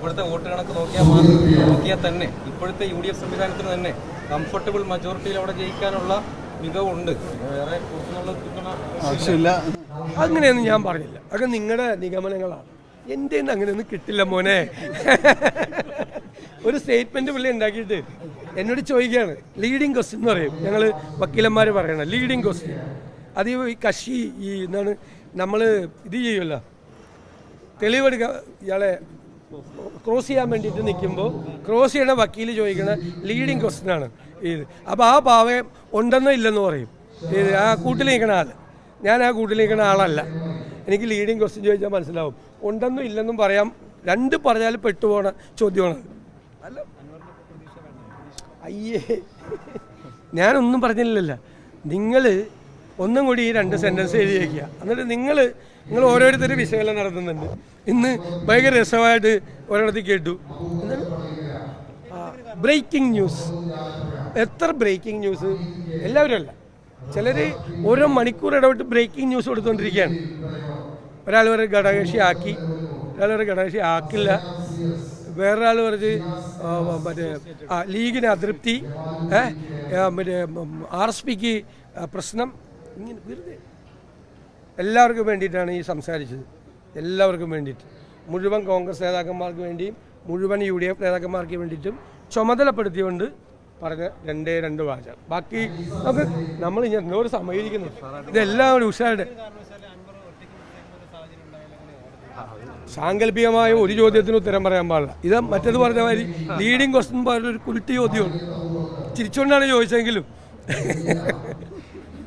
ഇവിടുത്തെ വോട്ട് കണക്ക് നോക്കിയാൽ മാത്രം നോക്കിയാൽ തന്നെ ഇപ്പോഴത്തെ യു ഡി എഫ് സംവിധാനത്തിന് തന്നെ കംഫർട്ടബിൾ മജോറിറ്റിയിൽ അവിടെ ജയിക്കാനുള്ള മികവുണ്ട്. വേറെ ആവശ്യമില്ല. അങ്ങനെയൊന്നും ഞാൻ പറഞ്ഞില്ല. അതൊക്കെ നിങ്ങളുടെ നിഗമനങ്ങളാണ്. എന്റെ അങ്ങനെയൊന്നും കിട്ടില്ല മോനെ. ഒരു സ്റ്റേറ്റ്മെന്റ് പുള്ളി ഉണ്ടാക്കിയിട്ട് എന്നോട് ചോദിക്കുകയാണ് ലീഡിങ് ക്വസ്റ്റ്യൻ എന്ന് പറയും. ഞങ്ങൾ വക്കീലന്മാർ പറയണം ലീഡിങ് ക്വസ്റ്റ്യൻ അത് ഈ കക്ഷി ഈ എന്താണ് നമ്മൾ ഇത് ചെയ്യുമല്ലോ. തെളിവെടുക്കുക ഇയാളെ ക്രോസ് ചെയ്യാൻ വേണ്ടിയിട്ട് നിൽക്കുമ്പോൾ ക്രോസ് ചെയ്യണ വക്കീൽ ചോദിക്കണ ലീഡിങ് ക്വസ്റ്റ്യൻ ആണ് ഇത്. അപ്പോൾ ആ പാവം ഉണ്ടെന്നോ ഇല്ലെന്നോ പറയും. ഇത് ആ കൂട്ടിൽ നിൽക്കുന്ന ആൾ ഞാൻ ആ കൂട്ടിൽ നിൽക്കുന്ന ആളല്ല. എനിക്ക് ലീഡിങ് ക്വസ്റ്റ്യൻ ചോദിച്ചാൽ മനസ്സിലാവും. ഉണ്ടെന്നും ഇല്ലെന്നും പറയാം. രണ്ട് പറഞ്ഞാൽ പെട്ടുപോണ ചോദ്യമാണ് അല്ല അയ്യേ. ഞാനൊന്നും പറഞ്ഞില്ലല്ലോ. നിങ്ങൾ ഒന്നും കൂടി ഈ രണ്ട് സെന്റൻസ് എഴുതി വയ്ക്കുക എന്നിട്ട് നിങ്ങൾ നിങ്ങൾ ഓരോരുത്തരും വിശകലനം നടത്തുന്നുണ്ട്. ഇന്ന് ഭയങ്കര രസമായിട്ട് ഒരിടത്ത് കേട്ടു. ബ്രേക്കിംഗ് ന്യൂസ് എത്ര ബ്രേക്കിംഗ് ന്യൂസ് എല്ലാവരും അല്ല. ചിലർ ഓരോ മണിക്കൂർ ഇടവിട്ട് ബ്രേക്കിംഗ് ന്യൂസ് കൊടുത്തുകൊണ്ടിരിക്കുകയാണ് ഒരാൾ ഒരു ഘടകകക്ഷി ആക്കി. ഒരാൾ ഒരു ഘടകകക്ഷി ആക്കില്ല. വേറൊരാൾ പറഞ്ഞ് മറ്റേ ലീഗിന് അതൃപ്തി. മറ്റേ ആർ എസ് പിക്ക് പ്രശ്നം. ഇങ്ങനെ വെറുതെ. എല്ലാവർക്കും വേണ്ടിയിട്ടാണ് ഈ സംസാരിച്ചത്. എല്ലാവർക്കും വേണ്ടിയിട്ട്. മുഴുവൻ കോൺഗ്രസ് നേതാക്കന്മാർക്ക് വേണ്ടിയും മുഴുവൻ യു ഡി എഫ് നേതാക്കന്മാർക്ക് വേണ്ടിയിട്ടും ചുമതലപ്പെടുത്തിയുകൊണ്ട് പറഞ്ഞ രണ്ടേ രണ്ട് വാചകം. ബാക്കി നമുക്ക് നമ്മൾ ഇനി എന്നോട് സമയിരിക്കുന്നു ഇതെല്ലാം ഒരു ഉഷാരുടെ. സാങ്കല്പികമായ ഒരു ചോദ്യത്തിന് ഉത്തരം പറയാൻ പാടില്ല. ഇത് മറ്റേത് പറഞ്ഞ മാതിരി ലീഡിങ് ക്വസ്റ്റ്യൻ പറഞ്ഞൊരു കുരുട്ടി ചോദ്യമാണ്. ചിരിച്ചുകൊണ്ടാണ് ചോദിച്ചെങ്കിലും